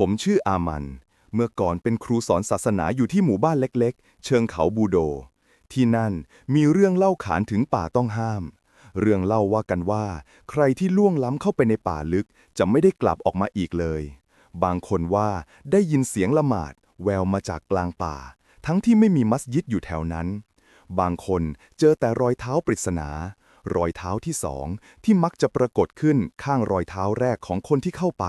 ผมชื่ออามัน เมื่อก่อนเป็นครูสอนศาสนาอยู่ที่หมู่บ้านเล็กๆ เชิงเขาบูโด ที่นั่นมีเรื่องเล่าขานถึงป่าต้องห้าม เรื่องเล่าว่ากันว่า ใครที่ล่วงล้ำเข้าไปในป่าลึกจะไม่ได้กลับออกมาอีกเลย บางคนว่าได้ยินเสียงละหมาด แววมาจากกลางป่า ทั้งที่ไม่มีมัสยิดอยู่แถวนั้น บางคนเจอแต่รอยเท้าปริศนารอยเท้าที่สองที่มักจะปรากฏขึ้นข้างรอยเท้าแรกของคนที่เข้าไป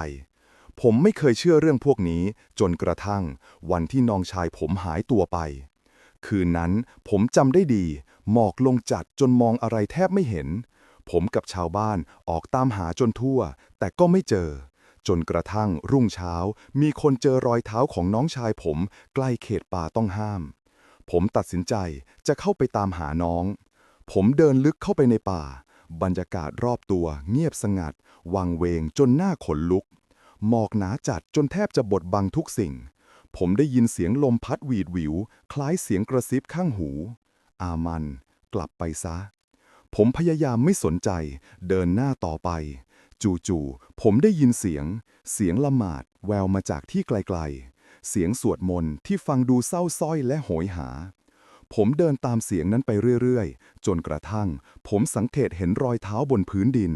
ผมไม่เคยเชื่อเรื่องพวกนี้ จนกระทั่ง วันที่น้องชายผมหายตัวไป คืนนั้นผมจำได้ดี หมอกลงจัดจนมองอะไรแทบไม่เห็น ผมกับชาวบ้านออกตามหาจนทั่ว แต่ก็ไม่เจอ จนกระทั่งรุ่งเช้า มีคนเจอรอยเท้าของน้องชายผมใกล้เขตป่าต้องห้าม ผมตัดสินใจจะเข้าไปตามหาน้อง ผมเดินลึกเข้าไปในป่า บรรยากาศรอบตัวเงียบสงัด วังเวงจนหน้าขนลุก หมอกหนาจัดจนแทบจะบดบังทุกสิ่ง ผมได้ยินเสียงลมพัดหวีดหวิว คล้ายเสียงกระซิบข้างหู อามัน กลับไปซะ ผมพยายามไม่สนใจ เดินหน้าต่อไป จู่ๆผมได้ยินเสียง เสียงละหมาดแววมาจากที่ไกลๆ เสียงสวดมนต์ที่ฟังดูเศร้าส้อยและโหยหาผมเดินตามเสียงนั้นไปเรื่อยๆ จนกระทั่ง ผมสังเกตเห็นรอยเท้าบนพื้นดิน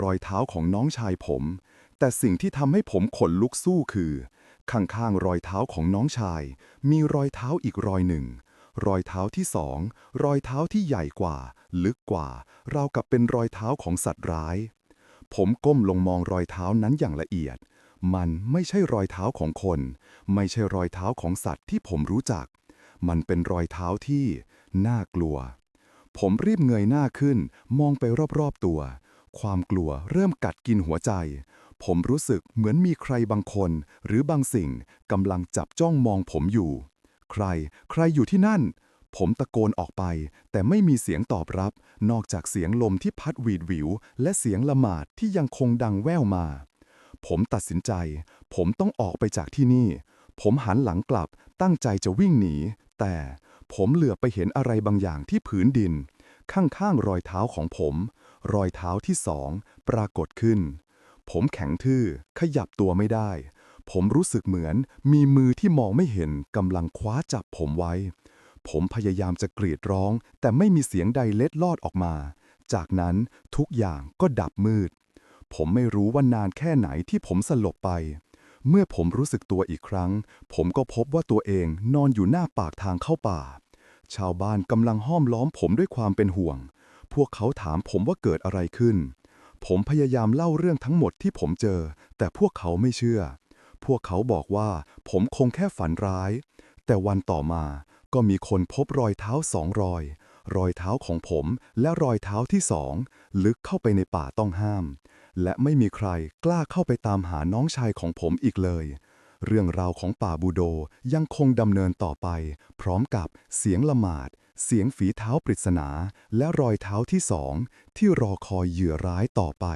รอยเท้าของน้องชายผม แต่สิ่งที่ทำให้ผมขนลุกสู้คือ ข้างๆรอยเท้าของน้องชาย มีรอยเท้าอีกรอยหนึ่ง รอยเท้าที่สองรอยเท้าที่ใหญ่กว่า ลึกกว่า ราวกับเป็นรอยเท้าของสัตว์ร้าย ผมก้มลงมองรอยเท้านั้นอย่างละเอียด มันไม่ใช่รอยเท้าของคน ไม่ใช่รอยเท้าของสัตว์ที่ผมรู้จัก มันเป็นรอยเท้าที่น่ากลัว ผมรีบเงยหน้าขึ้น มองไปรอบๆตัว ความกลัวเริ่มกัดกินหัวใจ ผมรู้สึกเหมือนมีใครบางคน หรือบางสิ่งกำลังจับจ้องมองผมอยู่ ใคร ใครอยู่ที่นั่น ผมตะโกนออกไป แต่ไม่มีเสียงตอบรับ นอกจากเสียงลมที่พัดหวีดหวิว และเสียงละหมาดที่ยังคงดังแว่วมา ผมตัดสินใจ ผมต้องออกไปจากที่นี่ ผมหันหลังกลับตั้งใจจะวิ่งหนี แต่ผมเหลือไปเห็นอะไรบางอย่างที่ผืนดิน ข้างๆรอยเท้าของผม รอยเท้าที่สองปรากฏขึ้น ผมแข็งทื่อ ขยับตัวไม่ได้ ผมรู้สึกเหมือนมีมือที่มองไม่เห็นกำลังคว้าจับผมไว้ ผมพยายามจะกรีดร้อง แต่ไม่มีเสียงใดเล็ดลอดออกมา จากนั้นทุกอย่างก็ดับมืด ผมไม่รู้ว่านานแค่ไหนที่ผมสลบไปเมื่อผมรู้สึกตัวอีกครั้ง ผมก็พบว่าตัวเองนอนอยู่หน้าปากทางเข้าป่า ชาวบ้านกำลังห้อมล้อมผมด้วยความเป็นห่วง พวกเขาถามผมว่าเกิดอะไรขึ้น ผมพยายามเล่าเรื่องทั้งหมดที่ผมเจอ แต่พวกเขาไม่เชื่อ พวกเขาบอกว่าผมคงแค่ฝันร้าย แต่วันต่อมาก็มีคนพบรอยเท้าสองรอย รอยเท้าของผมและรอยเท้าที่สองลึกเข้าไปในป่าต้องห้าม และไม่มีใครกล้าเข้าไปตามหาน้องชายของผมอีกเลย เรื่องราวของป่าบูโดยังคงดำเนินต่อไป พร้อมกับเสียงละหมาด เสียงฝีเท้าปริศนาและรอยเท้าที่สองที่รอคอยเหยื่อร้ายต่อไป